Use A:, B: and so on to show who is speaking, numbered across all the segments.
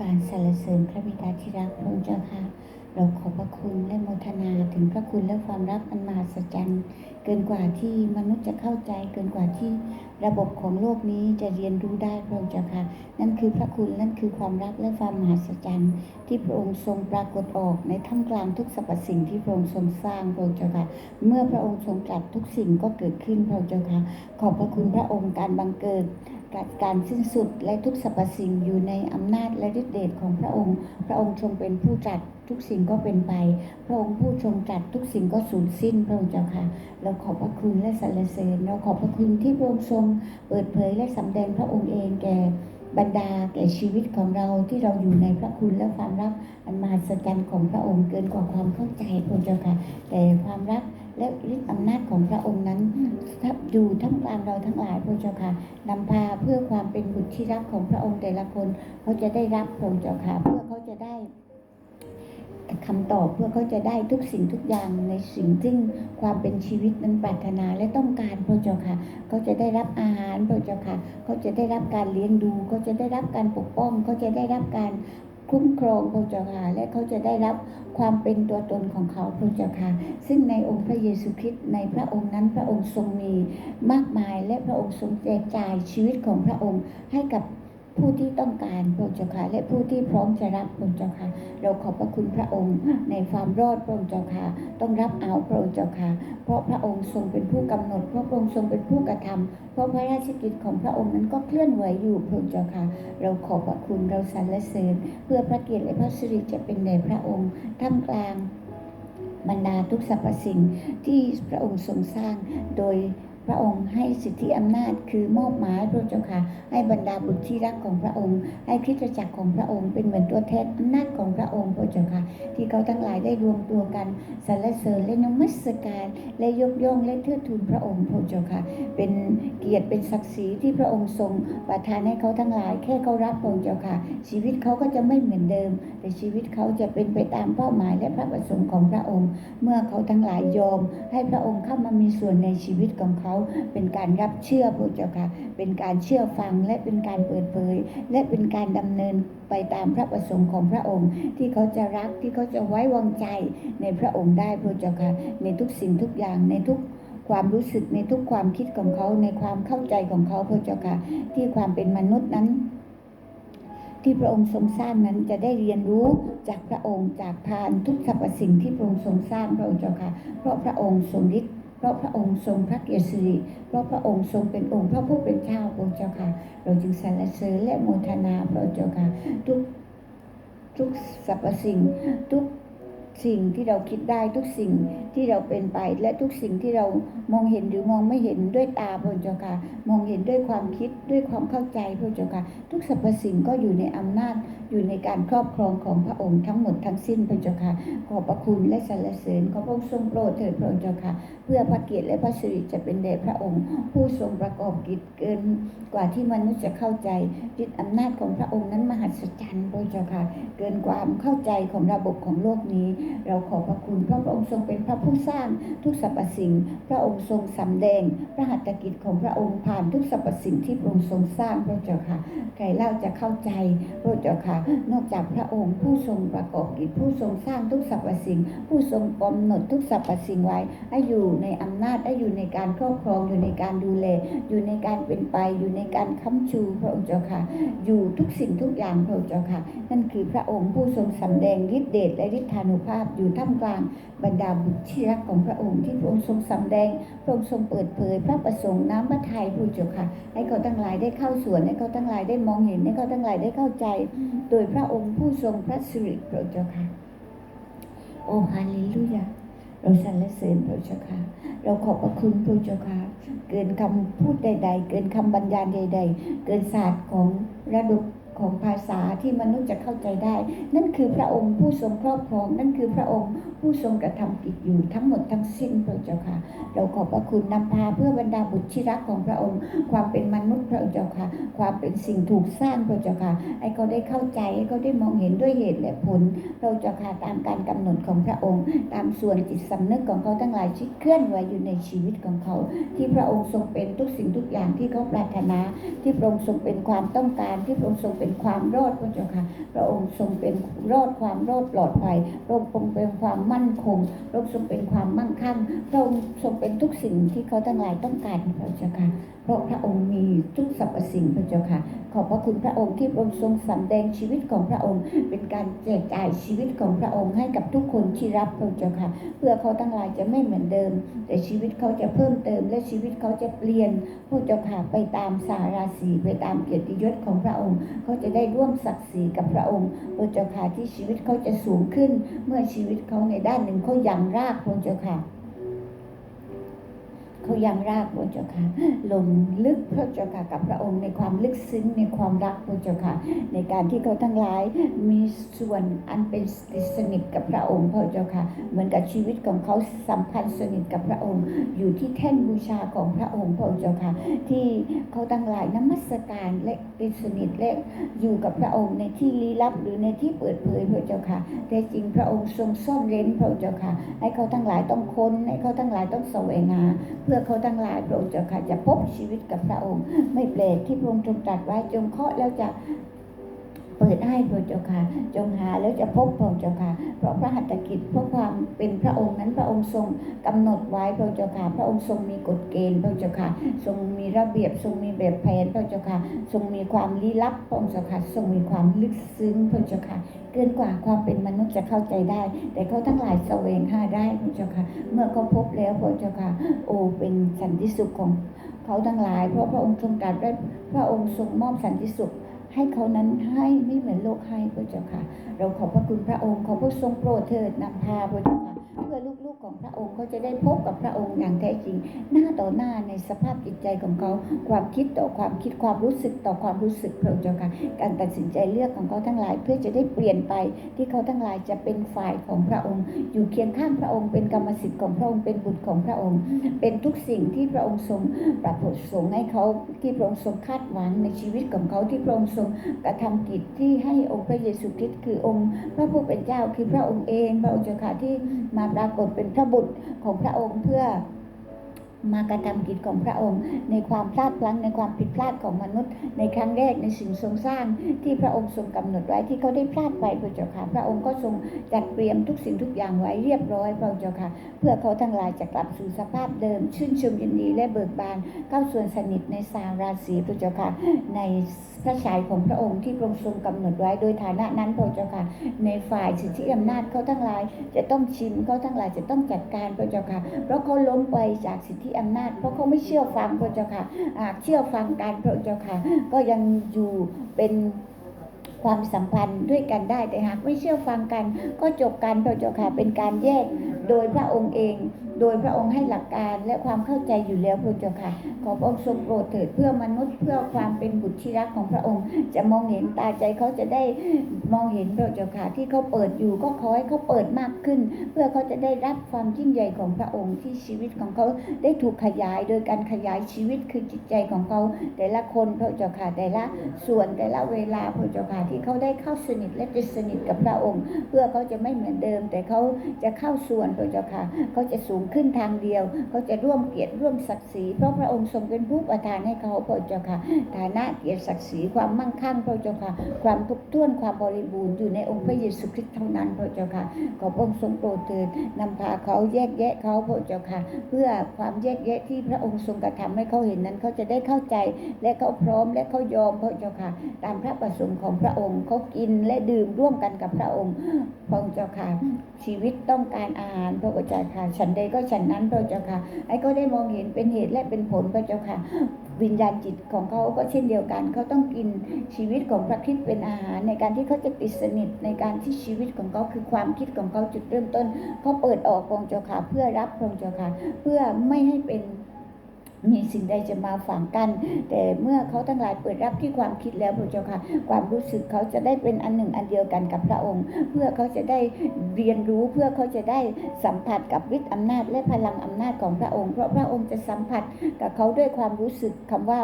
A: การสรรเสริญพระบิดาที่รักพระองค์เจ้าค่ะเราขอบพระคุณและโมทนาถึงพระคุณและความรักอันมหัศจรรย์เกินกว่าที่มนุษย์จะเข้าใจเกินกว่าที่ระบบของโลกนี้จะเรียนรู้ได้พระองค์เจ้าค่ะ นั่นคือพระคุณนั่นคือความรักและความมหัศจรรย์ที่พระองค์ทรงปรากฏออกในท่ามกลางทุกสรรพสิ่งที่พระองค์ทรงสร้างพระองค์เจ้าค่ะ เมื่อพระองค์ทรงตรัสทุกสิ่งก็เกิดขึ้นพระองค์เจ้าค่ะ ขอบพระคุณพระองค์การบังเกิด การการสิ้นสุดและทุกสรรพสิ่งอยู่ในอำนาจและฤทธิเดชของพระองค์ พระองค์ทรงเป็นผู้ตรัสทุกสิ่งก็เป็นไป พระองค์ผู้ทรงตรัสทุกสิ่งก็สูญสิ้นพระองค์เจ้าค่ะ เราขอบพระคุณและสรรเสริญ เราขอบพระคุณที่พระองค์ทรงเปิดเผยและสำแดงพระองค์เองแก่บรรดาแก่ชีวิตของเราที่เราอยู่ในพระคุณและความรักอันมหัศจรรย์ของพระองค์เกินกว่าความเข้าใจพระองค์เจ้าค่ะ แต่ความรัก และฤทธิอำนาจของพระองค์นั้นทับอยู่ท่ามกลางเราทั้งหลายพระเจ้าค่ะนำพาเพื่อความเป็นบุตรที่รักของพระองค์แต่ละคนเขาจะได้รับพระอเจ้าค่ะเพื่อเขาจะได้คำตอบเพื่อเขาจะได้ทุกสิ่งทุกอย่างในสิ่งซึ่งความเป็นชีวิตนั้นปรารถนาและต้องการพระเจ้าค่ะเขาจะได้รับอาหารพระเจ้าค่ะเขาจะได้รับการเลี้ยงดูเขาจะได้รับการปกป้องเขาจะได้รับการ คุ้มครองพระเจ้าค่ะและเขาจะได้รับความเป็นตัวตนของเขาพระเจ้าค่ะซึ่งในองค์พระเยซูคริสต์ในพระองค์นั้นพระองค์ทรงมีมากมายและพระองค์ทรงแจกจ่ายชีวิตของพระองค์ให้กับ ผู้ที่ต้องการพระเจ้าค่ะและผู้ที่พร้อมจะรับพระเจ้าค่ะเราขอบพระคุณพระองค์ในความรอดพระเจ้าค่ะต้องรับเอาพระเจ้าค่ะเพราะพระองค์ทรงเป็นผู้กำหนดเพราะพระองค์ทรงเป็นผู้กระทำเพราะพระราชกิจของพระองค์นั้นก็เคลื่อนไหวอยู่พระเจ้าค่ะเราขอบพระคุณเราสรรเสริญ เพื่อพระเกียรติและพระสิริจะเป็นแด่พระองค์ท่ามกลางบรรดาทุกสรรพสิ่งที่พระองค์ทรงสร้างโดย พระองค์ให้สิทธิอำนาจคือมอบหมายพระเจ้าค่ะให้บรรดาบุตรที่รักของพระองค์ ให้คริสตจักรของพระองค์เป็นเหมือนตัวแทนอำนาจของพระองค์พระเจ้าค่ะที่เขาทั้งหลายได้รวมตัวกันสรรเสริญและนมัสการและยกย่องและเทิดทูนพระองค์พระเจ้าค่ะเป็นเกียรติเป็นศักดิ์ศรีที่พระองค์ทรงประทานให้เขาทั้งหลายแค่เขารับพระองค์เจ้าค่ะ ชีวิตเขาก็จะไม่เหมือนเดิม แต่ชีวิตเขาจะเป็นไปตามเป้าหมายและพระประสงค์ของพระองค์ เมื่อเขาทั้งหลายยอมให้พระองค์เข้ามามีส่วนในชีวิตของเขาเป็นการรับเชื่อพระเจ้าค่ะ เป็นการเชื่อฟังและเป็นการเปิดเผย และเป็นการดำเนินไปตามพระประสงค์ของพระองค์ ที่เขาจะรักที่เขาจะไว้วางใจในพระองค์ได้พระเจ้าค่ะในทุกสิ่งทุกอย่างในทุกความรู้สึกในทุกความคิดของเขาในความเข้าใจของเขาพระเจ้าค่ะที่ความเป็นมนุษย์นั้นที่พระองค์ทรงสร้างนั้นจะได้เรียนรู้จากพระองค์จากทานทุกสรรพสิ่งที่พระองค์ทรงสร้างพระองค์เจ้าค่ะ เพราะพระองค์ทรงฤทธิ์ เพราะพระองค์ทรงพระเกียรติสิริเพราะพระองค์ทรงเป็นองค์พระผู้เป็นเจ้าพระองค์เจ้าค่ะ เราจึงสรรเสริญและโมทนาพระเจ้าค่ะทุกทุกสรรพสิ่งทุก สิ่งที่เราคิดได้ทุกสิ่งที่เราเป็นไป และทุกสิ่งที่เรามองเห็นหรือมองไม่เห็นด้วยตาพระองค์เจ้าค่ะมองเห็นด้วยความคิดด้วยความเข้าใจพระองค์เจ้าค่ะทุกสรรพสิ่งก็อยู่ในอำนาจอยู่ในการครอบครองของพระองค์ทั้งหมดทั้งสิ้นพระเจ้าค่ะขอบพระคุณและสรรเสริญขอพระองค์ทรงโปรดเถิดพระองค์เจ้าค่ะเพื่อพระเกียรติและพระสิริจะเป็นแด่พระองค์ ผู้ทรงประกอบกิจเกินกว่าที่มนุษย์จะเข้าใจฤทธิอำนาจของพระองค์นั้นมหัศจรรย์พระเจ้าค่ะเกินความเข้าใจของระบบของโลกนี้เราขอพระคุณเพราะพระองค์ทรงเป็นพระผู้สร้างทุกสรรพสิ่ง พระองค์ทรงสำแดง พระหัตถกิจของพระองค์ผ่านทุกสรรพสิ่งที่พระองค์ทรงสร้างพระเจ้าค่ะใครเล่าจะเข้าใจพระเจ้าค่ะ นอกจากพระองค์ผู้ทรงประกอบกิจผู้ทรงสร้างทุกสรรพสิ่ง ผู้ทรงกำหนดทุกสรรพสิ่งไว้ให้อยู่ในอำนาจให้อยู่ในการครอบครองอยู่ในการดูแล อยู่ในการเป็นไปอยู่ในการค้ำชูพระองค์เจ้าค่ะ อยู่ทุกสิ่งทุกอย่างพระองค์เจ้าค่ะ นั่นคือพระองค์ผู้ทรงสำแดงฤทธิเดชและฤทธานุภาพอยู่ท่ามกลางบรรดาบุตรที่รักของพระองค์ที่พระองค์ทรงสำแดงพระองค์ทรงเปิดเผย พระประสงค์น้ำพระทัยพระเจ้าค่ะ ให้เขาทั้งหลายได้เข้าสวนให้เขาทั้งหลายได้มองเห็นให้เขาทั้งหลายได้เข้าใจ โดยพระองค์ผู้ทรงพระสิริพระเจ้าค่ะ โอ้ฮาเลลูยาเราสรรเสริญพระเจ้าค่ะ เราขอบพระคุณพระเจ้าค่ะ เกินคำพูดใด ๆ เกินคำบรรยายใด ๆ เกินศาสตร์ของระดับ ของภาษาที่มนุษย์จะเข้าใจได้ นั่นคือพระองค์ผู้ทรงครอบครอง นั่นคือพระองค์ผู้ทรงกระทำกิจอยู่ทั้งหมดทั้งสิ้นพระเจ้าค่ะ เราขอบพระคุณนำพาเพื่อบรรดาบุตรที่รักของพระองค์ ความเป็นมนุษย์พระเจ้าค่ะ ความเป็นสิ่งถูกสร้างพระเจ้าค่ะให้เขาได้เข้าใจให้เขาได้มองเห็นด้วยเหตุและผลเราจะค่ะตามการกำหนดของพระองค์ ตามส่วนจิตสำนึกของเขาทั้งหลายที่เคลื่อนไหวอยู่ในชีวิตของเขา ที่พระองค์ทรงเป็นทุกสิ่งทุกอย่างที่เขาปรารถนา ที่พระองค์ทรงเป็นความต้องการที่พระองค์ทรงเป็นเป็นความรอดพระเจ้าค่ะ พระองค์ทรงเป็นรอดความรอดปลอดภัยพระองค์ทรงเป็นความมั่นคงพระองค์ทรงเป็นความมั่งคั่งพระองค์ทรงเป็นทุกสิ่งที่เขาทั้งหลายต้องการพระเจ้าค่ะเพราะพระองค์มีทุกสรรพสิ่งพระเจ้าค่ะ ขอบพระคุณพระองค์ที่พระองค์ทรงสำแดงชีวิตของพระองค์ เป็นการแจกจ่ายชีวิตของพระองค์ให้กับทุกคนที่รับพระเจ้าค่ะ เพื่อเขาทั้งหลายจะไม่เหมือนเดิม แต่ชีวิตเขาจะเพิ่มเติม และชีวิตเขาจะเปลี่ยนพระเจ้าค่ะไปตามสาราศีไปตามเกียรติยศของพระองค์ เขาจะได้ร่วมศักดิ์ศรีกับพระองค์พระเจ้าค่ะที่ชีวิตเขาจะสูงขึ้น เมื่อชีวิตเขาในด้านหนึ่งเขายังรากพระเจ้าค่ะ เขายังรากพระเจ้าค่ะลงลึกพระเจ้าค่ะกับพระองค์ในความลึกซึ้งในความรักพระเจ้าค่ะในการที่เขาทั้งหลายมีส่วนอันเป็นสนิทกับพระองค์พระเจ้าค่ะเหมือนกับชีวิตของเขาสัมพันธ์สนิทกับพระองค์ อยู่ที่แท่นบูชาของพระองค์พระเจ้าค่ะที่เขาทั้งหลายนมัสการและเป็นสนิทและอยู่กับพระองค์ในที่ลี้ลับหรือในที่เปิดเผยพระเจ้าค่ะแต่จริงพระองค์ทรงซ่อนเร้นพระเจ้าค่ะให้เขาทั้งหลายต้องค้นให้เขาทั้งหลายต้องแสวงหาพื่อเขาทั้งหลายพระองค์เจ้าค่ะจะพบชีวิตกับพระองค์ ไม่แปลกที่พระองค์ทรงตรัสไว้จงเคาะแล้วจะเปิดให้พระเจ้าค่ะ จงหาแล้วจะพบพระเจ้าค่ะ เพราะพระหัตถกิจเพราะความเป็นพระองค์นั้นพระองค์ทรงกำหนดไว้พระเจ้าค่ะ พระองค์ทรงมีกฎเกณฑ์พระเจ้าค่ะ ทรงมีระเบียบทรงมีแบบแผนพระเจ้าค่ะ ทรงมีความลี้ลับพระองค์เจ้าค่ะ ทรงมีความลึกซึ้งพระเจ้าค่ะ เกินกว่าความเป็นมนุษย์จะเข้าใจได้ แต่เขาทั้งหลายเสวงหาได้พระเจ้าค่ะ เมื่อเขาพบแล้วพระเจ้าค่ะ โอ้เป็นสันติสุขของเขาทั้งหลาย เพราะพระองค์ทรงตรัสได้พระองค์ทรงมอบสันติสุขให้เขานั้นให้ไม่เหมือนโลกให้พระเจ้าค่ะ เราขอบพระคุณพระองค์ขอพระทรงโปรดเถิดนำพาพระเจ้าค่ะเพื่อลูก ของพระองค์เขาจะได้พบกับพระองค์อย่างแท้จริง หน้าต่อหน้าในสภาพจิตใจของเขา ความคิดต่อความคิดความรู้สึกต่อความรู้สึกพระเจ้าค่ะการตัดสินใจเลือกของเขาทั้งหลาย เพื่อจะได้เปลี่ยนไปที่เขาทั้งหลายจะเป็นฝ่ายของพระองค์ อยู่เคียงข้างพระองค์เป็นกรรมสิทธิ์ของพระองค์เป็นบุตรของพระองค์ เป็นทุกสิ่งที่พระองค์ทรงประสงให้เขาที่พระองค์ทรงคาดหวังในชีวิตของเขาที่พระองค์ทรงกระทำกิจที่ให้องค์พระเยซูคริสต์คือองค์ พระผู้เป็นเจ้าคือพระองค์เองพระองค์เจ้าค่ะที่มาปรากฏเป็นพระบุตรของพระองค์เพื่อ มากระทำกิจของพระองค์ ในความพลาดพลั้งในความผิดพลาดของมนุษย์ ในครั้งแรกในสิ่งทรงสร้างที่พระองค์ทรงกำหนดไว้ที่เขาได้พลาดไปพระเจ้าค่ะพระองค์ก็ทรงจัดเตรียมทุกสิ่งทุกอย่างไว้เรียบร้อยพระเจ้าค่ะ เพื่อเขาทั้งหลายจะกลับสู่สภาพเดิม ชื่นชมยินดีและเบิกบานเข้าส่วนสนิทในสาราศีพระเจ้าค่ะในพระฉายของพระองค์ที่พระองค์ทรงกำหนดไว้โดยฐานะนั้นพระเจ้าค่ะ ในฝ่ายสิทธิอำนาจเขาทั้งหลายจะต้องชิมเขาทั้งหลายจะต้องจัดการพระเจ้าค่ะเพราะเขาล้มไปจากสิทธิอำนาจ เพราะเขาไม่เชื่อฟังพระเจ้าค่ะหาเชื่อฟังการพระเจ้าค่ะ ก็ยังอยู่เป็นความสัมพันธ์ด้วยกันได้แต่หากไม่เชื่อฟังกัน ก็จบกันพระเจ้าค่ะเป็นการแยกโดยพระองค์เอง โดยพระองค์ให้หลักการและความเข้าใจอยู่แล้วพระเจ้าค่ะ ขอพระองค์ทรงโปรดเถิดเพื่อมนุษย์เพื่อความเป็นบุตรที่รักของพระองค์ จะมองเห็นตาใจเขาจะได้มองเห็นพระเจ้าค่ะที่เขาเปิดอยู่ก็ขอให้เขาเปิดมากขึ้น เพื่อเขาจะได้รับความยิ่งใหญ่ของพระองค์ที่ชีวิตของเขาได้ถูกขยายโดยการขยายชีวิตคือจิตใจของเขา แต่ละคนพระเจ้าค่ะแต่ละส่วนแต่ละเวลาพระเจ้าค่ะที่เขาได้เข้าสนิทและติดสนิทกับพระองค์ เพื่อเขาจะไม่เหมือนเดิม แต่เขาจะเข้าส่วนพระเจ้าค่ะเขาจะสูงขึ้นทางเดียวเขาจะร่วมเกียรติร่วมศักดิ์ศรีเพราะพระองค์ทรงเป็นผู้ประทานให้เขาพระเจ้าค่ะ ฐานะเกียรติศักดิ์ศรีความมั่งคั่งพระเจ้าค่ะ ความทุกท้วนความบริบูรณ์อยู่ในองค์พระเยซูคริสต์เท่านั้นพระเจ้าค่ะขอพระองค์ทรงโปรดเถิดนำพาเขาแยกแยะเขาพระเจ้าค่ะ เพื่อความแยกแยะที่พระองค์ทรงกระทำให้เขาเห็นนั้นเขาจะได้เข้าใจและเขาพร้อมและเขายอมพระเจ้าค่ะ ตามพระประสงค์ของพระองค์เขากินและดื่มร่วมกันกับพระองค์พระองค์เจ้าค่ะชีวิตต้องการอาหารพระเจ้าค่ะฉันใดก็ฉันนั้นพระเจ้าค่ะให้เขาได้มองเห็นเป็นเหตุและเป็นผลพระเจ้าค่ะ วิญญาณจิตของเขาก็เช่นเดียวกัน เขาต้องกินชีวิตของพระคิดเป็นอาหาร ในการที่เขาจะติดสนิทในการที่ชีวิตของเขาคือความคิดของเขาจุดเริ่มต้นเขาเปิดออกพระองเจ้าค่ะเพื่อรับพระองเจ้าค่ะ เพื่อไม่ให้เป็น มีสิ่งใดจะมาฝังกัน แต่เมื่อเขาทั้งหลายเปิดรับที่ความคิดแล้วพระเจ้าค่ะ ความรู้สึกเขาจะได้เป็นอันหนึ่งอันเดียวกันกับพระองค์ เพื่อเขาจะได้เรียนรู้เพื่อเขาจะได้สัมผัสกับฤทธิ์อำนาจและพลังอำนาจของพระองค์ เพราะพระองค์จะสัมผัสกับเขาด้วยความรู้สึกคำว่า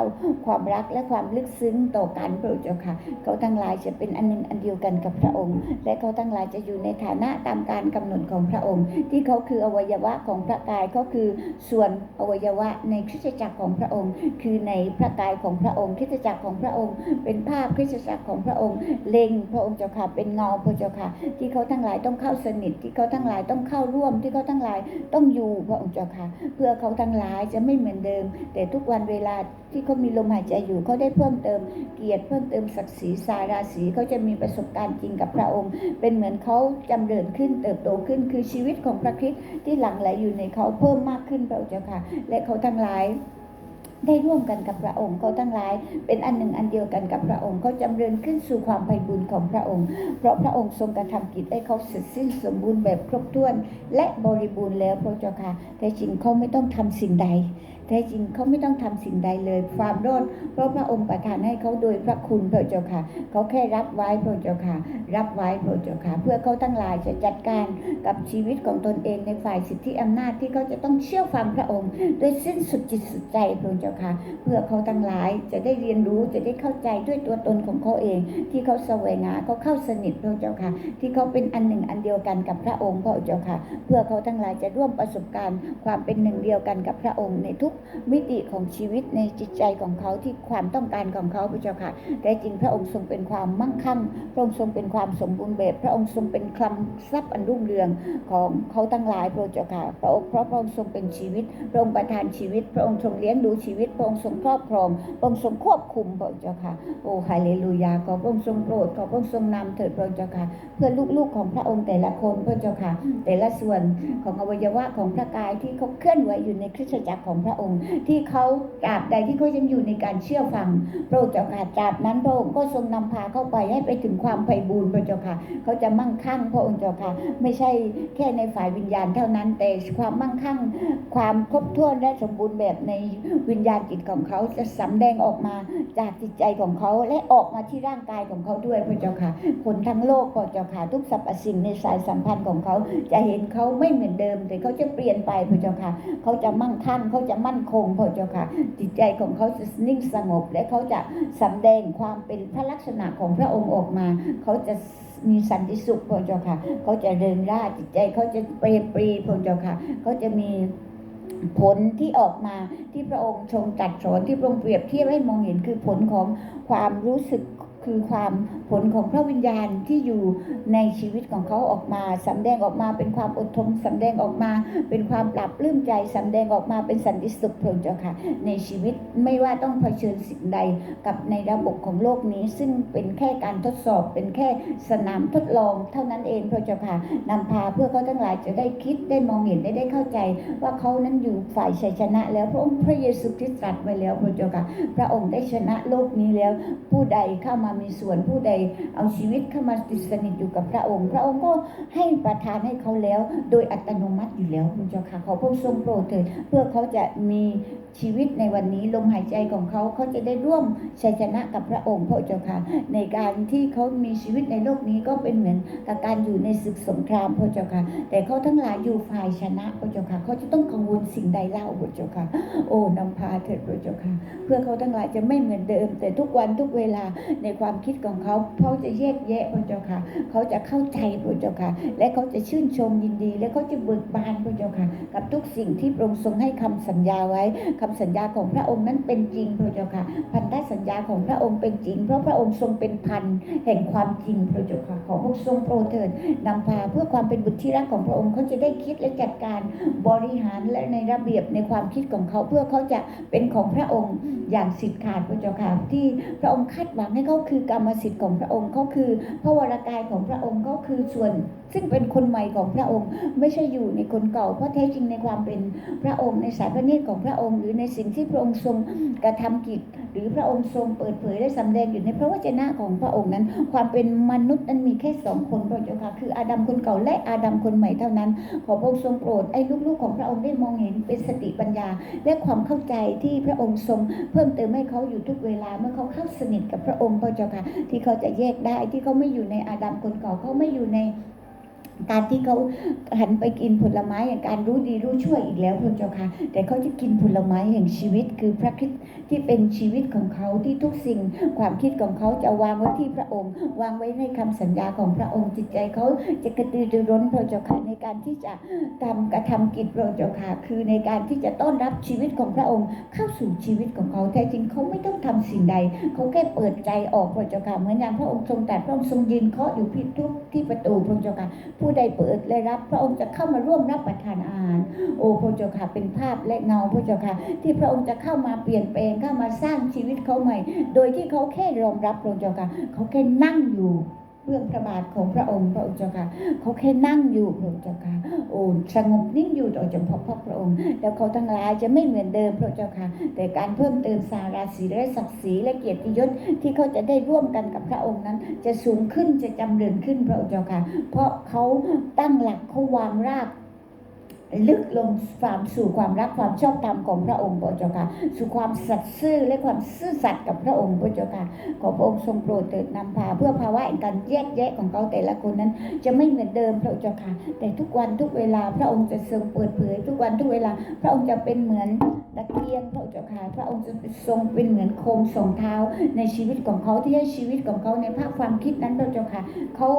A: ความรักและความลึกซึ้งต่อกันพระเจ้าค่ะ เขาทั้งหลายจะเป็นอันหนึ่งอันเดียวกันกับพระองค์ และเขาทั้งหลายจะอยู่ในฐานะตามการกำหนดของพระองค์ ที่เขาคืออวัยวะของพระกายเขาคือส่วนอวัยวะในคริสตจักรของพระองค์ คือในพระกายของพระองค์คริสตจักรของพระองค์ เป็นภาพคริสตจักรของพระองค์ เล็งพระองค์เจ้าค่ะเป็นเงาพระเจ้าค่ะ ที่เขาทั้งหลายต้องเข้าสนิทที่เขาทั้งหลายต้องเข้าร่วมที่เขาทั้งหลายต้องอยู่พระองค์เจ้าค่ะ เพื่อเขาทั้งหลายจะไม่เหมือนเดิม แต่ทุกวันเวลา ที่เขามีลมหายใจอยู่เขาได้เพิ่มเติมเกียรติเพิ่มเติมศักดิ์ศรีสาราศีเขาจะมีประสบการณ์จริงกับพระองค์ เป็นเหมือนเขาจำเริญขึ้นเติบโตขึ้นคือชีวิตของพระคริสต์ที่หลั่งไหลอยู่ในเขาเพิ่มมากขึ้นพระเจ้าค่ะ และเขาทั้งหลายได้ร่วมกันกับพระองค์เขาทั้งหลาย เป็นอันหนึ่งอันเดียวกันกับพระองค์เขาจำเริญขึ้นสู่ความไพบูรย์ของพระองค์ เพราะพระองค์ทรงกระทำกิจให้เขาเสร็จสิ้นสมบูรณ์แบบครบถ้วน และบริบูรณ์แล้วพระเจ้าค่ะแต่จริงเขาไม่ต้องทำสิ่งใด แท้จริงเขาไม่ต้องทำสิ่งใดเลยความรอดเพราะพระองค์ประทานให้เขาโดยพระคุณพระเจ้าค่ะเขาแค่รับไว้พระเจ้าค่ะ รับไว้พระเจ้าค่ะ เพื่อเขาทั้งหลายจะจัดการกับชีวิตของตนเองในฝ่ายสิทธิอำนาจที่เขาจะต้องเชื่อฟังพระองค์ด้วยสิ้นสุดจิตสุดใจพระเจ้าค่ะ เพื่อเขาทั้งหลายจะได้เรียนรู้จะได้เข้าใจด้วยตัวตนของเขาเอง ที่เขาแสวงหาเขาเข้าสนิทพระเจ้าค่ะ ที่เขาเป็นอันหนึ่งอันเดียวกันกับพระองค์พระเจ้าค่ะ เพื่อเขาทั้งหลายจะร่วมประสบการณ์ความเป็นหนึ่งเดียวกันกับพระองค์ในทุกมิติของชีวิตในจิตใจของเขาที่ความต้องการของเขาพระเจ้าค่ะแต่จริงพระองค์ทรงเป็นความมั่งคั่ง พระองค์ทรงเป็นความสมบูรณ์แบบพระองค์ทรงเป็นคลังทรัพย์อันรุ่งเรืองของเขาทั้งหลายพระเจ้าค่ะพระองค์เพราะพระองค์ทรงเป็นชีวิต พระองค์ประทานชีวิต พระองค์ทรงเลี้ยงดูชีวิต พระองค์ทรงครอบครองพระองค์ทรงควบคุมพระเจ้าค่ะโอ้ฮาเลลูยาขอพระองค์ทรงโปรดขอพระองค์ทรงนำเถิดพระเจ้าค่ะเพื่อลูกๆของพระองค์แต่ละคนพระเจ้าค่ะแต่ละส่วนของอวัยวะของพระกายที่เขาเคลื่อนไหวอยู่ในคริสตจักรของพระองค์ที่เขาตราบใดที่เขายังอยู่ในการเชื่อฟังพระองค์เจ้าค่ะตราบนั้นพระองค์ก็ทรงนำพาเข้าไปให้ไปถึงความไพบูรย์พระเจ้าค่ะเขาจะมั่งคั่งพระองค์เจ้าค่ะ ไม่ใช่แค่ในฝ่ายวิญญาณเท่านั้นแต่ความมั่งคั่ง ความครบถ้วนและสมบูรณ์แบบในวิญญาณจิตของเขาจะสำแดงออกมาจากจิตใจของเขาและออกมาที่ร่างกายของเขาด้วยพระเจ้าค่ะ คนทั้งโลกพระเจ้าค่ะทุกสรรพสิ่งในสายสัมพันธ์ของเขาจะเห็นเขาไม่เหมือนเดิมแต่เขาจะเปลี่ยนไปพระเจ้าค่ะ เขาจะมั่งคั่งเขาจะมั่นคงพระเจ้าค่ะ จิตใจของเขาจะนิ่งสงบ และเขาจะสำแดงความเป็นพระลักษณะของพระองค์ออกมา เขาจะมีสันติสุขพระเจ้าค่ะ เขาจะเริงร่าจิตใจเขาจะเปรมปรีพระเจ้าค่ะ เขาจะมีผลที่ออกมาที่พระองค์ทรงตรัดสอนที่พระองค์เปรียบเทียบให้มองเห็นคือผลของความรู้สึก คือความผลของพระวิญญาณที่อยู่ในชีวิตของเขาออกมาสำแดงออกมาเป็นความอดทนสำแดงออกมา เป็นความปรับปลื้มใจสำแดงออกมาเป็นสันติสุขเพระเจ้าค่ะ ในชีวิตไม่ว่าต้องเผชิญสิ่งใดกับในระบบของโลกนี้ ซึ่งเป็นแค่การทดสอบเป็นแค่สนามทดลองเท่านั้นเองพระเจ้าค่ะนำพาเพื่อเขาทั้งหลายจะได้คิดได้มองเห็นได้ได้เข้าใจ ว่าเขานั้นอยู่ฝ่ายชัยชนะ แล้วพระองค์พระเยซูคริสต์ตรัสไว้แล้วพระเจ้าค่ะพระองค์ได้ชนะโลกนี้แล้ว ผู้ใดเข้ามามีส่วนผู้ใดเอาชีวิตเข้ามาติดสนิทอยู่กับพระองค์ พระองค์ก็ให้ประทานให้เขาแล้ว โดยอัตโนมัติอยู่แล้วพระเจ้าค่ะขอพระทรงโปรดเถิดเพื่อเขาจะมีชีวิตในวันนี้ลมหายใจของเขาเขาจะได้ร่วมชัยชนะกับพระองค์พระเจ้าค่ะในการที่เขามีชีวิตในโลกนี้ก็เป็นเหมือนกับการอยู่ในศึกสงครามพระเจ้าค่ะ แต่เขาทั้งหลายอยู่ฝ่ายชนะพระเจ้าค่ะเขาจะต้องกังวลสิ่งใดเล่าพระเจ้าค่ะ โอ้นำพาเถิดพระเจ้าค่ะ เพื่อเขาทั้งหลายจะไม่เหมือนเดิม แต่ทุกวันทุกเวลาในความความคิดของเขาเขาจะแยกแยะพระเจ้าค่ะ เขาจะเข้าใจพระเจ้าค่ะ และเขาจะชื่นชมยินดี และเขาจะเบิกบานพระเจ้าค่ะ กับทุกสิ่งที่พระองค์ทรงให้คำสัญญาไว้คำสัญญาของพระองค์นั้นเป็นจริงพระเจ้าค่ะ พันธสัญญาของพระองค์เป็นจริง เพราะพระองค์ทรงเป็นพันแห่งความจริงพระเจ้าค่ะขอพระองค์ทรงโปรดเถิดนำพาเพื่อความเป็นบุตรที่รักของพระองค์เขาจะได้คิดและจัดการบริหารและในระเบียบในความคิดของเขาเพื่อเขาจะเป็นของพระองค์อย่างสิทธิ์ขาดพระเจ้าค่ะที่พระองค์คาดหวังให้เขาคือกรรมสิทธิ์ของพระองค์เขาคือพระวรากายของพระองค์ก็คือส่วน ซึ่งเป็นคนใหม่ของพระองค์ ไม่ใช่อยู่ในคนเก่า เพราะแท้จริงในความเป็นพระองค์ในสายพระเนตรของพระองค์ หรือในสิ่งที่พระองค์ทรงกระทำกิจ หรือพระองค์ทรงเปิดเผยและสำแดงอยู่ในพระวจนะของพระองค์นั้น ความเป็นมนุษย์นั้นมีแค่สองคนพระเจ้าค่ะคืออาดัมคนเก่าและอาดัมคนใหม่เท่านั้น ขอพระองค์ทรงโปรดไอ้ลูกๆของพระองค์ได้มองเห็นเป็นสติปัญญา และความเข้าใจที่พระองค์ทรง เพิ่มเติมให้เขาอยู่ทุกเวลาเมื่อเขาเข้าสนิทกับพระองค์พระเจ้าค่ะ ที่เขาจะแยกได้ที่เขาไม่อยู่ในอาดัมคนเก่าเขาไม่อยู่ใน การที่เขาหันไปกินผลไม้อย่างการรู้ดีรู้ชั่วอีกแล้วพระเจ้าค่ะ แต่เขาจะกินผลไม้แห่งชีวิตคือพระคริสต์ที่เป็นชีวิตของเขาที่ทุกสิ่ง ความคิดของเขาจะวางไว้ที่พระองค์ วางไว้ในคำสัญญาของพระองค์จิตใจเขาจะกระตือรือร้นพระเจ้าค่ะในการที่จะทำกระทำกิจพระเจ้าค่ะคือในการที่จะต้อนรับชีวิตของพระองค์เข้าสู่ชีวิตของเขาแท้จริงเขาไม่ต้องทำสิ่งใด เขาแค่เปิดใจออกพระเจ้าค่ะเหมือนอย่างพระองค์ทรงแตรัสพระองค์ทรงยืนเคาะอยู่ที่ทุกที่ประตูพระเจ้าค่ะผู้ใดเปิดและรับ พระองค์จะเข้ามาร่วมรับประทานอาหาร โอ้พระเจ้าค่ะเป็นภาพและเงาพระเจ้าค่ะที่พระองค์จะเข้ามาเปลี่ยนแปลงเข้ามาสร้างชีวิตเขาใหม่ โดยที่เขาแค่ยอมรับพระเจ้าค่ะเขาแค่นั่งอยู่ เบื้องพระบาทของพระองค์พระองค์เจ้าค่ะเขาแค่นั่งอยู่พระเจ้าค่ะโอ้สงบนิ่งอยู่ต่อจำเพาะพระองค์ แล้วเขาทั้งหลายจะไม่เหมือนเดิมพระเจ้าค่ะ แต่การเพิ่มเติมสาราศีและศักดิ์ศรีและเกียรติยศที่เขาจะได้ร่วมกันกับพระองค์นั้น จะสูงขึ้นจะจำเริญขึ้นพระเจ้าค่ะ เพราะเขาตั้งหลักเขาวางราก ลึกลงความสู่ความรักความชอบธรรมของพระองค์พระเจ้าค่ะสู่ความสัตย์ซื่อและความซื่อสัตย์กับพระองค์พระเจ้าค่ะขอพระองค์ทรงโปรดเถิดนำพา เพื่อภาวะการแยกแยะของเขาแต่ละคนนั้น จะไม่เหมือนเดิมพระเจ้าค่ะแต่ทุกวันทุกเวลาพระองค์จะทรงเปิดเผย ทุกวันทุกเวลา พระองค์จะเป็นเหมือนตะเกียงพระเจ้าค่ะพระองค์จะทรงเป็นเหมือนโคมส่องเท้าในชีวิตของเขาที่ให้ชีวิตของเขาในภาคความคิดนั้นพระเจ้าค่ะเขา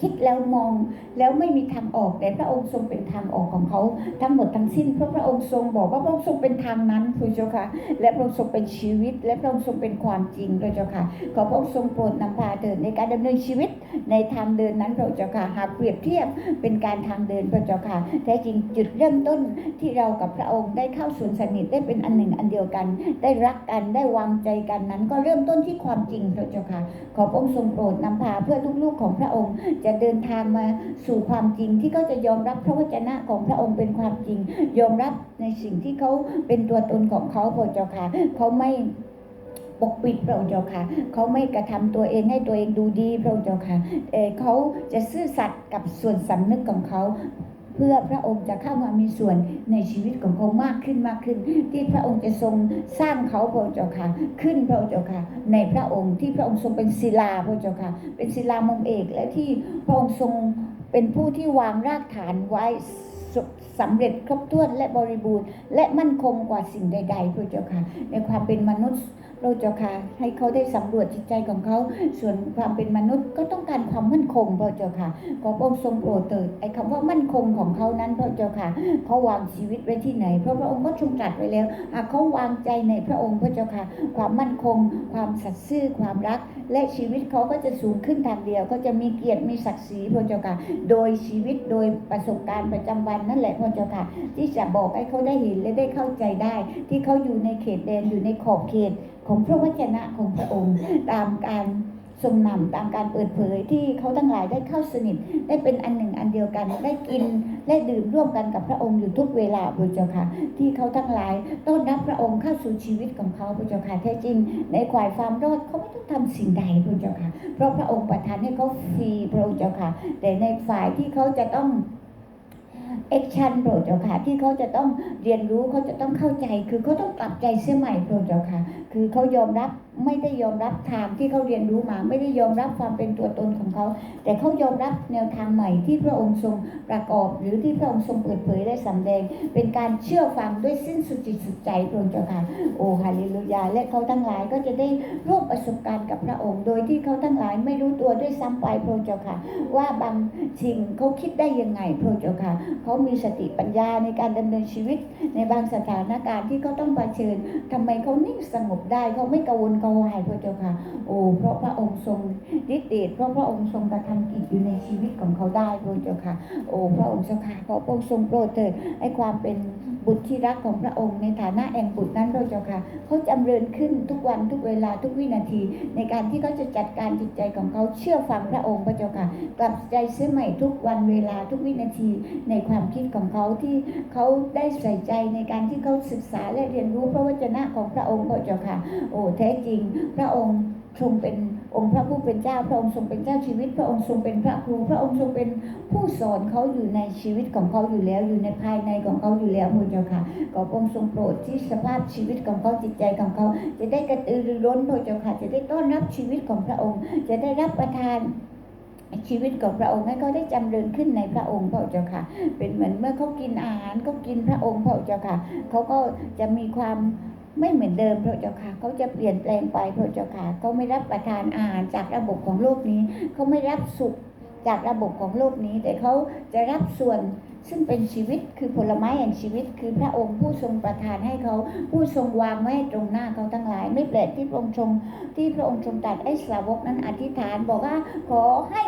A: คิดแล้วมองแล้วไม่มีทางออกแต่พระองค์ทรงเป็นทางออกของเขาทั้งหมดทั้งสิ้นเพราะพระองค์ทรงบอกว่าพระองค์ทรงเป็นทางนั้นพระเจ้าค่ะและพระองค์ทรงเป็นชีวิต และพระองค์ทรงเป็นความจริงพระเจ้าค่ะขอพระองค์ทรงโปรดนำพาเดินในการดำเนินชีวิต ในทางเดินนั้นพระเจ้าค่ะหากเปรียบเทียบเป็นการทางเดินพระเจ้าค่ะแท้จริงจุดเริ่มต้นที่เรากับพระองค์ได้เข้าส่วนสนิทได้เป็นอันหนึ่งอันเดียวกัน ได้รักกันได้วางใจกันนั้น ก็เริ่มต้นที่ความจริงพระเจ้าค่ะ ขอพระองค์ทรงโปรดนำพาเพื่อลูกๆของพระองค์ จะเดินทางมาสู่ความจริงที่เขาจะยอมรับพระวจนะของพระองค์เป็นความจริง ยอมรับในสิ่งที่เขาเป็นตัวตนของเขาพระเจ้าค่ะเขาไม่ ปกปิดพระเจ้าค่ะ เขาไม่กระทำตัวเองให้ตัวเองดูดีพระเจ้าค่ะเเขาจะซื่อสัตย์กับส่วนสำนึกของเขาเพื่อพระองค์จะเข้ามามีส่วนในชีวิตของเขามากขึ้นมากขึ้น ที่พระองค์จะทรงสร้างเขาพระเจ้าค่ะ ขึ้นพระเจ้าค่ะ ในพระองค์ที่พระองค์ทรงเป็นศิลาพระเจ้าค่ะ เป็นศิลามุมเอกและที่พระองค์ทรงเป็นผู้ที่วางรากฐานไว้สสำเร็จครบถ้วนและบริบูรณ์ และมั่นคงกว่าสิ่งใด ๆพระเจ้าค่ะ ในความเป็นมนุษย์ เราเจ้าค่ะ ให้เขาได้สำรวจจิตใจของเขา ส่วนความเป็นมนุษย์ก็ต้องการความมั่นคงพระเจ้าค่ะขอพระองค์ทรงโปรดเถิดไอ้คำว่ามั่นคงของเขานั้นพระเจ้าค่ะเขาวางชีวิตไว้ที่ไหนเพราะพระองค์ก็ทรงตรัสไว้แล้วหากเขาวางใจในพระองค์พระเจ้าค่ะ ความมั่นคง ความสัตย์ซื่อความรัก และชีวิตเขาก็จะสูงขึ้นทางเดียว ก็จะมีเกียรติมีศักดิ์ศรีพระเจ้าค่ะ โดยชีวิตโดยประสบการณ์ประจำวันนั่นแหละพระเจ้าค่ะ ที่จะบอกให้เขาได้เห็นและได้เข้าใจได้ ที่เขาอยู่ในเขตแดนอยู่ในขอบเขต ของพระวจนะของพระองค์ ตามการทรงนำตามการเปิดเผยที่เขาทั้งหลายได้เข้าสนิท ได้เป็นอันหนึ่งอันเดียวกัน ได้กินและดื่มร่วมกันกับพระองค์อยู่ทุกเวลาพระเจ้าค่ะ ที่เขาทั้งหลายต้อนรับพระองค์เข้าสู่ชีวิตของเขาพระเจ้าค่ะแท้จริง ในควายฟาร์มรอดเขาไม่ต้องทำสิ่งใดพระเจ้าค่ะ เพราะพระองค์ประทานให้เขาฟรีพระเจ้าค่ะ แต่ในฝ่ายที่เขาจะต้อง แอคชั่นโปรดเจ้าค่ะที่เขาจะต้องเรียนรู้เขาจะต้องเข้าใจ คือเขาต้องกลับใจเสียใหม่โปรดเจ้าค่ะ คือเขายอมรับไม่ได้ยอมรับทางที่เขาเรียนรู้มา ไม่ได้ยอมรับความเป็นตัวตนของเขา แต่เขายอมรับแนวทางใหม่ที่พระองค์ทรงประกอบ หรือที่พระองค์ทรงเปิดเผยและสำแดง เป็นการเชื่อฟังด้วยสิ้นสุดจิตสุดใจพระองค์เจ้าค่ะโอฮาเลลูยาและเขาทั้งหลายก็จะได้ร่วมประสบการณ์กับพระองค์ โดยที่เขาทั้งหลายไม่รู้ตัวด้วยซ้ำไปพระองค์เจ้าค่ะ ว่าบางสิ่งเขาคิดได้ยังไงพระองค์เจ้าค่ะเขามีสติปัญญาในการดำเนินชีวิต ในบางสถานการณ์ที่เขาต้องเผชิญทำไมเขานิ่งสงบได้เขาไม่กังวลกังวายพระเจ้าค่ะ โอ้เพราะพระองค์ทรงฤทธิ์เดชเพราะพระองค์ทรงกระทำกิจอยู่ในชีวิตของเขาได้พระเจ้าค่ะ โอ้พระองค์เจ้าค่ะขอพระองค์ทรงโปรดเถิดให้ความเป็น บุตรที่รักของพระองค์ในฐานะแห่งบุตรนั้นพระเจ้าค่ะเขาจำเริญขึ้นทุกวันทุกเวลาทุกวินาที ในการที่เขาจะจัดการจิตใจของเขาเชื่อฟังพระองค์พระเจ้าค่ะ กลับใจเสียใหม่ทุกวันเวลาทุกวินาทีในความคิดของเขาที่เขาได้ใส่ใจในการที่เขาศึกษาและเรียนรู้พระวจนะของพระองค์พระเจ้าค่ะ โอ้แท้จริงพระองค์ทรงเป็น องค์พระผู้เป็นเจ้า พระองค์ทรงเป็นเจ้าชีวิต พระองค์ทรงเป็นพระครู พระองค์ทรงเป็นผู้สอนเขาอยู่ในชีวิตของเขาอยู่แล้ว อยู่ในภายในของเขาอยู่แล้วพระเจ้าค่ะขอพระองค์ทรงโปรดที่สภาพชีวิตของเขาจิตใจของเขา จะได้กระตือรือร้นพระเจ้าค่ะ จะได้ต้อนรับชีวิตของพระองค์ จะได้รับประทานชีวิตของพระองค์ให้เขาได้จำเริญขึ้นในพระองค์พระเจ้าค่ะ เป็นเหมือนเมื่อเขากินอาหารเขากินพระองค์พระเจ้าค่ะ เขาก็จะมีความ ไม่เหมือนเดิมพระเจ้าค่ะเขาจะเปลี่ยนแปลงไปพระเจ้าค่ะเขาไม่รับประทานอาหารจากระบบของโลกนี้เขาไม่รับสุขจากระบบของโลกนี้ แต่เขาจะรับส่วนซึ่งเป็นชีวิตคือผลไม้แห่งชีวิต คือพระองค์ผู้ทรงประทานให้เขาผู้ทรงวางไว้ตรงหน้าเขาทั้งหลาย ไม่แปลกที่พระองค์ทรงที่พระองค์ทรงตรัสให้สาวกนั้นอธิษฐานบอกว่าขอให้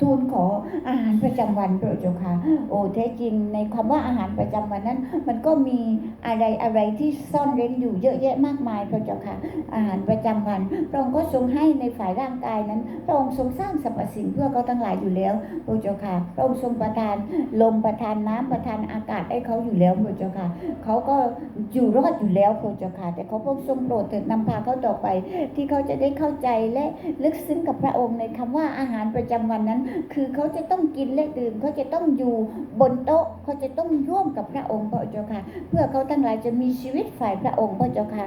A: ทูลขออาหารประจำวันพระเจ้าค่ะ โอ้แท้จริงในคำว่าอาหารประจำวันนั้น มันก็มีอะไรอะไรที่ซ่อนเร้นอยู่เยอะแยะมากมายพระเจ้าค่ะ อาหารประจำวันพระองค์ก็ทรงให้ในฝ่ายร่างกายนั้นพระองค์ทรงสร้างสรรพสิ่งเพื่อเขาทั้งหลายอยู่แล้วพระเจ้าค่ะพระองค์ทรงประทานลมประทานน้ำประทานอากาศให้เขาอยู่แล้วพระเจ้าค่ะเขาก็อยู่รอดอยู่แล้วพระเจ้าค่ะแต่เขาพระองค์ทรงโปรดเถิดนำพาเขาต่อไป ที่เขาจะได้เข้าใจและลึกซึ้งกับพระองค์ในคำว่าอาหารประจำวันนั้นคือเขาจะต้องกินและดื่มเขาจะต้องอยู่บนโต๊ะเขาจะต้องร่วมกับพระองค์พระเจ้าค่ะ เพื่อเขาทั้งหลายจะมีชีวิตฝ่ายพระองค์พระเจ้าค่ะ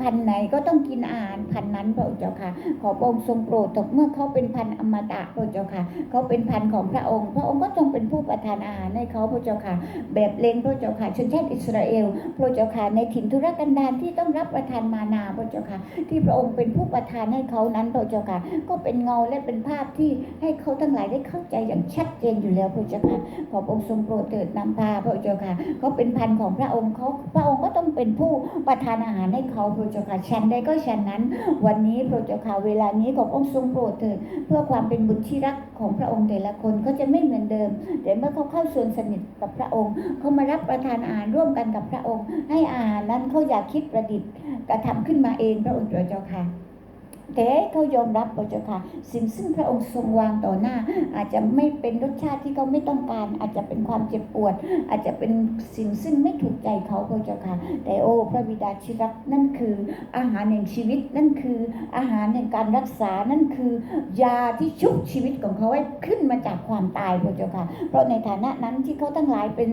A: พันไหนก็ต้องกินอาหารพันนั้นพระเจ้าค่ะ ขอพระองค์ทรงโปรดเถอะเมื่อเขาเป็นพันอมตะพระเจ้าค่ะ เขาเป็นพันของพระองค์ พระองค์ก็ทรงเป็นผู้ประทานอาหารให้เขาพระเจ้าค่ะ แบบเลงพระเจ้าค่ะชนชาติอิสราเอลพระเจ้าค่ะในถิ่นทุรกันดารที่ต้องรับประทานมานาพระเจ้าค่ะ ที่พระองค์เป็นผู้ประทานให้เขานั้นพระเจ้าค่ะ ก็เป็นเงาและเป็นภาพที่ให้เขาทั้งหลายได้เข้าใจอย่างชัดเจนอยู่แล้วพระเจ้าค่ะ ขอพระองค์ทรงโปรดเถิดนำพาพระเจ้าค่ะ เขาเป็นพันของพระองค์เขาพระองค์ก็ต้องเป็นผู้ประทานอาหารให้เขาพระเจ้าค่ะฉันใดก็ฉันนั้น วันนี้พระเจ้าค่ะเวลานี้ขอพระองค์ทรงโปรดเถิดเพื่อความเป็นบุตรที่รักของพระองค์แต่ละคนก็จะไม่เหมือนเดิมแต่เมื่อเขาเข้าส่วนสนิทกับพระองค์เขามารับประทานอาหารร่วมกันกับพระองค์ ให้อาหารนั้นเขาอยากคิดประดิษฐ์กระทำขึ้นมาเองพระองค์เจ้าค่ะ แต่เขายอมรับพระเจ้าค่ะ สิ่งซึ่งพระองค์ทรงวางต่อหน้า อาจจะไม่เป็นรสชาติที่เขาไม่ต้องการ อาจจะเป็นความเจ็บปวด อาจจะเป็นสิ่งซึ่งไม่ถูกใจเขาพระเจ้าค่ะ แต่โอ้พระบิดาที่รักนั่นคืออาหารแห่งชีวิตนั่นคืออาหารแห่งการรักษานั่นคือยาที่ชุบชีวิตของเขาให้ขึ้นมาจากความตายพระเจ้าค่ะ เพราะในฐานะนั้นที่เขาทั้งหลายเป็น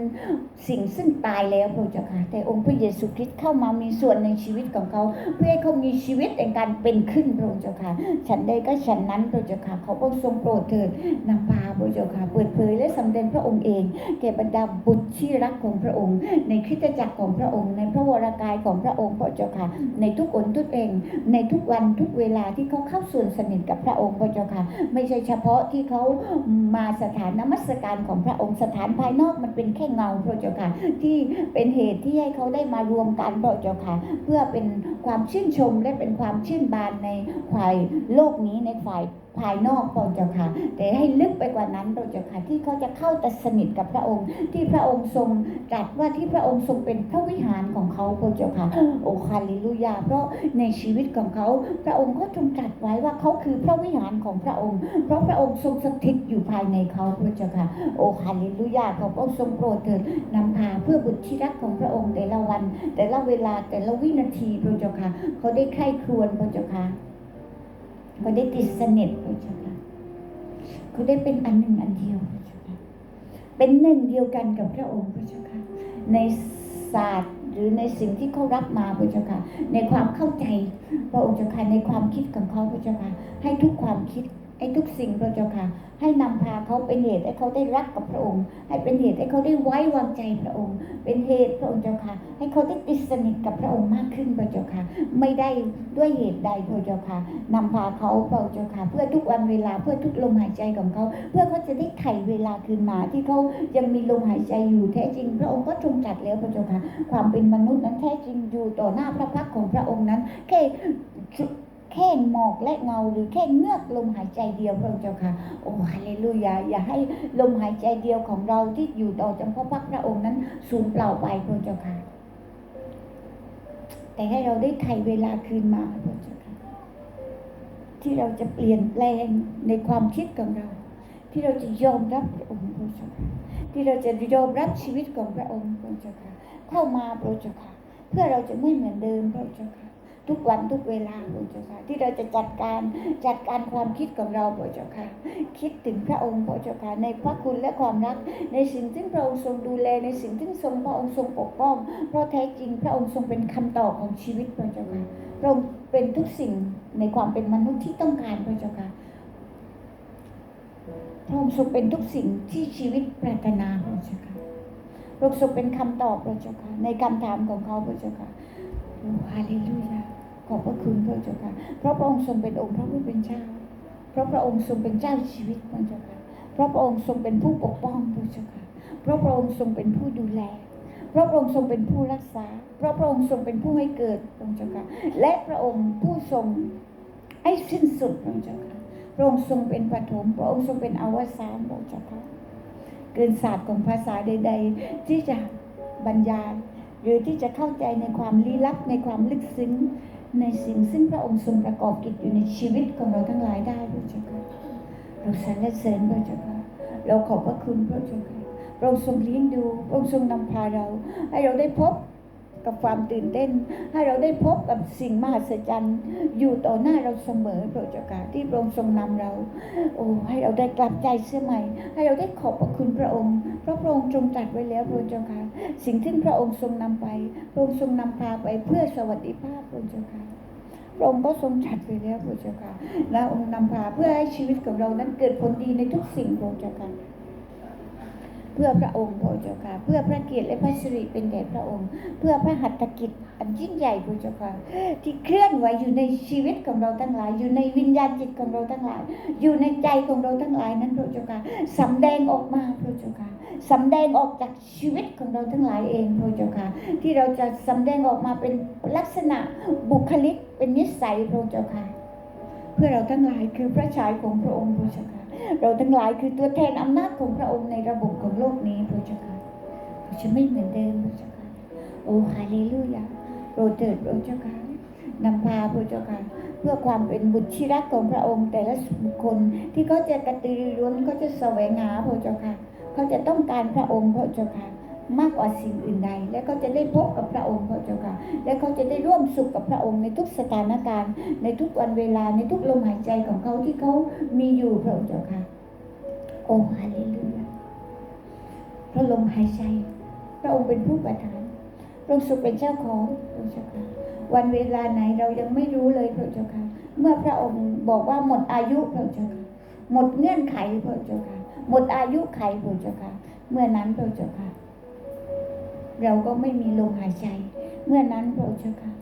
A: สิ่งซึ่งตายแล้วพระเจ้าค่ะ แต่องค์พระเยซูคริสต์เข้ามามีส่วนในชีวิตของเขา เพื่อให้เขามีชีวิตในการเป็นขึ้นพระองค์เจ้าค่ะฉันใดก็ฉันนั้นพระเจ้าค่ะเขาองค์ทรงโปรดเถิดนำพาพระเจ้าค่ะเปิดเผยและสำแดงพระองค์เองแก่บรรดาบุตรที่รักของพระองค์ ในคริสตจักรของพระองค์ ในพระวรากายของพระองค์พระเจ้าค่ะ ในทุกอนทุกเอง ในทุกวันทุกเวลาที่เขาเข้าส่วนสนิทกับพระองค์พระเจ้าค่ะ ไม่ใช่เฉพาะที่เขามาสถานนมัสการของพระองค์สถานภายนอกมันเป็นแค่เงาพระเจ้าค่ะ ที่เป็นเหตุที่ให้เขาได้มารวมกันพระเจ้าค่ะ เพื่อเป็น ความชื่นชมและเป็นความชื่นบานในฝ่ายโลกนี้ในฝ่ายภายนอกพระเจ้าค่ะ แต่ให้ลึกไปกว่านั้นพระเจ้าค่ะที่เขาจะเข้าแต่สนิทกับพระองค์ ที่พระองค์ทรงตรัสว่าที่พระองค์ทรงเป็นพระวิหารของเขาพระเจ้าค่ะโอ้ฮาเลลูยา เพราะในชีวิตของเขา พระองค์ก็ทรงตรัสไว้ว่าเขาคือพระวิหารของพระองค์ เพราะพระองค์ทรงสถิตอยู่ภายในเขาพระเจ้าค่ะโอ้ฮาเลลูยาเขอพระองค์ทรงโปรดเถิดนำพาเพื่อบุตรที่รักของพระองค์แต่ละวัน แต่ละเวลาแต่ละวินาทีพระเจ้าค่ะ เขาได้ไข้ครวนพระเจ้าค่ะ เขาได้ติดสนิทพระเจ้าค่ะเขาได้เป็นอันหนึ่งอันเดียวพระเจ้าค่ะ เป็นหนึ่งเดียวกันกับพระองค์พระเจ้าค่ะ ในศาสตร์หรือในสิ่งที่เขารับมาพระเจ้าค่ะ ในความเข้าใจพระองค์เจ้าค่ะในความคิดของเขาพระเจ้าค่ะ ให้ทุกความคิด ให้ทุกสิ่งพระเจ้าค่ะ ให้นำพาเขาเป็นเหตุให้เขาได้รักกับพระองค์ ให้เป็นเหตุให้เขาได้ไว้วางใจพระองค์ เป็นเหตุพระองค์เจ้าค่ะ ให้เขาได้ติดสนิทกับพระองค์มากขึ้นพระเจ้าค่ะ ไม่ได้ด้วยเหตุใดพระเจ้าค่ะนำพาเขาพระเจ้าค่ะ เพื่อทุกวันเวลาเพื่อทุกลมหายใจของเขา เพื่อเขาจะได้ไถ่เวลาคืนมาที่เขายังมีลมหายใจอยู่แท้จริง พระองค์ก็ทรงจัดแล้วพระเจ้าค่ะ ความเป็นมนุษย์นั้นแท้จริงอยู่ต่อหน้าพระพักของพระองค์นั้นแค่ แค่หมอกและเงาหรือแค่เงือกลมหายใจเดียวพระองค์เจ้าค่ะโอ้ฮาเลลูยาอย่าให้ลมหายใจเดียวของเราที่อยู่ต่อจากพระพักตร์พระองค์นั้นสูญเปล่าไปพระองค์เจ้าค่ะ แต่ให้เราได้ไถ่เวลาคืนมาพระเจ้าค่ะที่เราจะเปลี่ยนแปลงในความคิดของเรา ที่เราจะยอมรับพระองค์พระเจ้าค่ะที่เราจะยอมรับชีวิตของพระองค์พระเจ้าค่ะเข้ามาพระเจ้าค่ะเพื่อเราจะไม่เหมือนเดิมพระเจ้าค่ะ ทุกวันทุกเวลาพระเจ้าค่ะ ที่เราจะจัดการจัดการความคิดของเราพระเจ้าค่ะ คิดถึงพระองค์พระเจ้าค่ะในพระคุณและความรัก ในสิ่งที่พระองค์ทรงดูแลในสิ่งที่ทรงพระองค์ทรงปกป้องเพราะแท้จริงพระองค์ทรงเป็นคำตอบของชีวิตพระเจ้าค่ะพระองค์เป็นทุกสิ่งในความเป็นมนุษย์ที่ต้องการพระเจ้าค่ะพระองค์ทรงเป็นทุกสิ่งที่ชีวิตปรารถนาพระเจ้าค่ะพระองค์ทรงเป็นคำตอบพระเจ้าค่ะในคำถามของเขาพระเจ้าค่ะโอ้ฮาเลลูยาขอบพระคุณพระเจ้าค่ะเพราะพระองค์ทรงเป็นองค์พระผู้เป็นเจ้า เพราะพระองค์ทรงเป็นเจ้าชีวิตพระเจ้าค่ะเพราะพระองค์ทรงเป็นผู้ปกป้องพระเจ้าค่ะเพราะพระองค์ทรงเป็นผู้ดูแลเพราะพระองค์ทรงเป็นผู้รักษาเพราะพระองค์ทรงเป็นผู้ให้เกิดพระเจ้าค่ะและพระองค์ผู้ทรงให้สิ้นสุดพระเจ้าค่ะพระองค์ทรงเป็นปฐมพระองค์ทรงเป็นอวสานพระเจ้าค่ะเกินศาสตร์ของภาษาใด ๆ ที่จะบรรยายหรือที่จะเข้าใจในความลี้ลับในความลึกซึ้ง ในสิ่งซึ่งพระองค์ทรงประกอบกิจอยู่ในชีวิตของเราทั้งหลายได้พระเจ้าค่ะเราสรรเสริญพระเจ้าค่ะเราขอบพระคุณพระเจ้าค่ะพระองค์ทรงเลี้ยงดูพระองค์ทรงนำพาเรา ให้เราได้พบ กับความตื่นเต้น ให้เราได้พบกับสิ่งมหัศจรรย์อยู่ต่อหน้าเราเสมอพระเจ้าค่ะที่พระองค์ทรงนำเรา โอ้ให้เราได้กลับใจเสียใหม่ ให้เราได้ขอบพระคุณพระองค์เพราะพระองค์ทรงตรัสไว้แล้วพระเจ้าค่ะสิ่งที่พระองค์ทรงนำไปพระองค์ทรงนำพาไปเพื่อสวัสดิภาพพระเจ้าค่ะพระองค์ก็ทรงจัดไว้แล้วพระเจ้าค่ะและองค์นำพาเพื่อให้ชีวิตของเรานั้นเกิดผลดีในทุกสิ่งพระเจ้าค่ะ เพื่อพระองค์พระเจ้าค่ะ เพื่อพระเกียรติและพระสิริเป็นแด่พระองค์ เพื่อพระหัตถกิจอันยิ่งใหญ่พระเจ้าค่ะที่เคลื่อนไหวอยู่ในชีวิตของเราทั้งหลาย อยู่ในวิญญาณจิตของเราทั้งหลาย อยู่ในใจของเราทั้งหลายนั้นพระเจ้าค่ะสำแดงออกมาพระเจ้าค่ะสำแดงออกจากชีวิตของเราทั้งหลายเองพระเจ้าค่ะที่เราจะสำแดงออกมาเป็นลักษณะบุคลิกเป็นนิสัยพระเจ้าค่ะเพื่อเราทั้งหลายคือพระฉายของพระองค์พระเจ้าค่ะ เราทั้งหลายคือตัวแทนอำนาจของพระองค์ในระบบของโลกนี้พระเจ้าค่ะเราจะไม่เหมือนเดิมพระเจ้าค่ะโอ้ฮาเลลูยาโปรดเถิดพระเจ้าค่ะนำพาพระเจ้าค่ะเพื่อความเป็นบุตรที่รักของพระองค์แต่ละบุคคลที่เขาจะกระตือรือร้นเขาจะแสวงหาพระเจ้าค่ะเขาจะต้องการพระองค์พระเจ้าค่ะ มากกว่าสิ่งอื่นใด และเขาจะได้พบกับพระองค์พระเจ้าค่ะ และเขาจะได้ร่วมสุขกับพระองค์ในทุกสถานการณ์ ในทุกวันเวลาในทุกลมหายใจของเขาที่เขามีอยู่พระเจ้าค่ะ โอ้ฮาเลลูยาพระลมหายใจ พระองค์เป็นผู้ประทานพระองค์ทรงเป็นเจ้าของพระเจ้าค่ะวันเวลาไหนเรายังไม่รู้เลยพระเจ้าค่ะ เมื่อพระองค์บอกว่าหมดอายุพระเจ้าค่ะ หมดเงื่อนไขพระเจ้าค่ะ หมดอายุไขพระเจ้าค่ะ เมื่อนั้นพระเจ้าค่ะ เราก็ไม่มีลมหายใจ เมื่อนั้นพระเจ้าค่ะ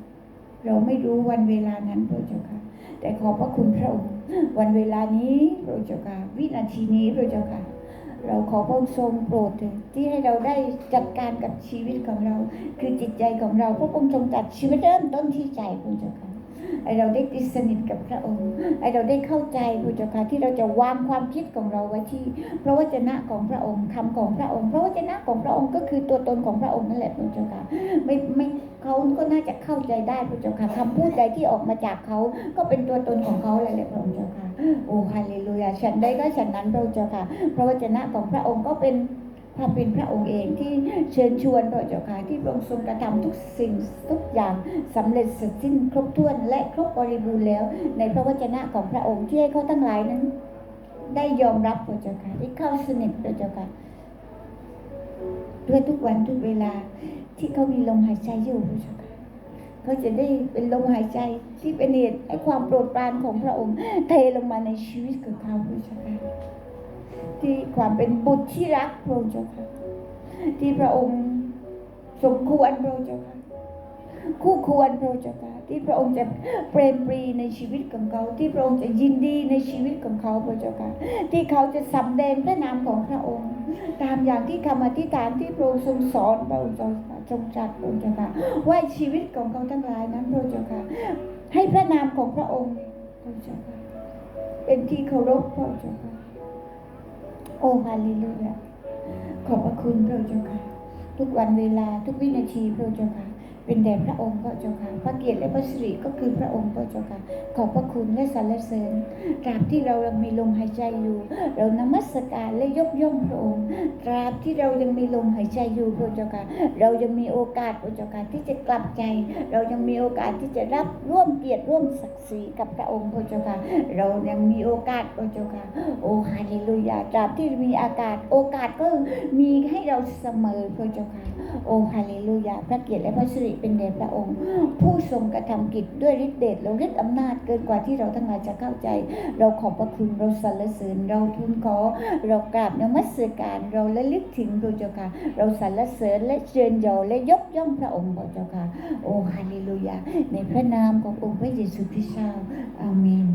A: เราไม่รู้วันเวลานั้นพระเจ้าค่ะ แต่ขอพระคุณพระองค์วันเวลานี้พระเจ้าค่ะ วินาทีนี้พระเจ้าค่ะ เราขอพระองค์ทรงโปรดเถิดที่ให้เราได้จัดการกับชีวิตของเรา คือจิตใจของเราพระองค์ทรงจัดชีวิตเริ่มต้นที่ใจพระเจ้าค่ะ ให้เราได้ติดสนิทกับพระองค์ให้เราได้เข้าใจพระเจ้าค่ะที่เราจะวางความคิดของเราไว้ที่ พระวจนะของพระองค์คำของพระองค์ พระวจนะของพระองค์ก็คือตัวตนของพระองค์นั่นแหละพระเจ้าค่ะไม่ไม่เขาก็น่าจะเข้าใจได้พระเจ้าค่ะคำพูดใดที่ออกมาจากเขาก็เป็นตัวตนของเขาแหละพระเจ้าค่ะโอ้ฮาเลลูยาฉันได้ก็ฉันนั้นพระเจ้าค่ะพระวจนะของพระองค์ก็เป็น ควาเป็นพระองค์เองที่เชิญชวนพระเจ้าค่ะที่พระองค์ทรงกระทำทุกสิ่งทุกอย่างสำเร็จเสร็จสิ้นครบถ้วนและครบบริบูรณ์แล้ว ในพระวจนะของพระองค์ที่ให้เขาทั้งหลายนั้น ได้ยอมรับพระเจ้าค่ะได้เข้าสนิทพระเจ้าค่ะด้วยทุกวันทุกเวลาที่เขามีลมหายใจอยู่พระเจ้าค่ะเขาจะได้เป็นลมหายใจที่เป็นเหตุให้ความโปรดปรานของพระองค์เทลงมาในชีวิตของเขาพระเจ้าค่ะ ที่ความเป็นบุตรที่รักพระองค์เจ้าค่ะ ที่พระองค์สมควรพระองค์เจ้าค่ะ คู่ควรพระเจ้าค่ะที่พระองค์จะเปรมปรีในชีวิตของเขา ที่พระองค์จะยินดีในชีวิตของเขาพระเจ้าค่ะที่เขาจะสำแดงพระนามของพระองค์ ตามอย่างที่คำอธิษฐานที่พระองค์ทรงสอนพระองค์เจ้าค่ะทรงจัดพระองค์เจ้าค่ะว่าชีวิตของเขาทั้งหลายนั้นพระเจ้าค่ะให้พระนามของพระองค์พระเจ้าค่ะเป็นที่เคารพพระเจ้าค่ะ โอ้ฮาเลลูยาขอบพระคุณพระเจ้าค่ะ ทุกวันเวลาทุกวินาทีพระเจ้าค่ะ เป็นแด่พระองค์พระเจ้าค่ะพระเกียรติและพระสิริก็คือพระองค์พระเจ้าค่ะขอบพระคุณและสรรเสริญตราบที่เรายังมีลมหายใจอยู่ เรานมัสการและยกย่องพระองค์ตราบที่เรายังมีลมหายใจอยู่พระเจ้าค่ะเรายังมีโอกาสพระเจ้าค่ะที่จะกลับใจ เรายังมีโอกาสที่จะรับร่วมเกียรติร่วมศักดิ์ศรีกับพระองค์พระเจ้าค่ะเรายังมีโอกาสพระเจ้าค่ะโอ้ฮาเลลูยาตราบที่มีอากาศโอกาสก็มีให้เราเสมอพระเจ้าค่ะ โอฮาเลลูยา พระเกียรติและพระสิริเป็นแด่พระองค์ ผู้ทรงกระทำกิจด้วยฤทธิเดชเราฤทธิอำนาจเกินกว่าที่เราทั้งหลายจะเข้าใจ เราขอบพระคุณเราสรรเสริญเราทูลขอ เรากราบนมัสการเราและลึกถึงพระเจ้าค่ะ เราสรรเสริญและเชิญยอและยกย่องพระองค์พระเจ้าค่ะ โอฮาเลลูยา ในพระนามขององค์พระเยซูคริสต์เจ้าอาเมน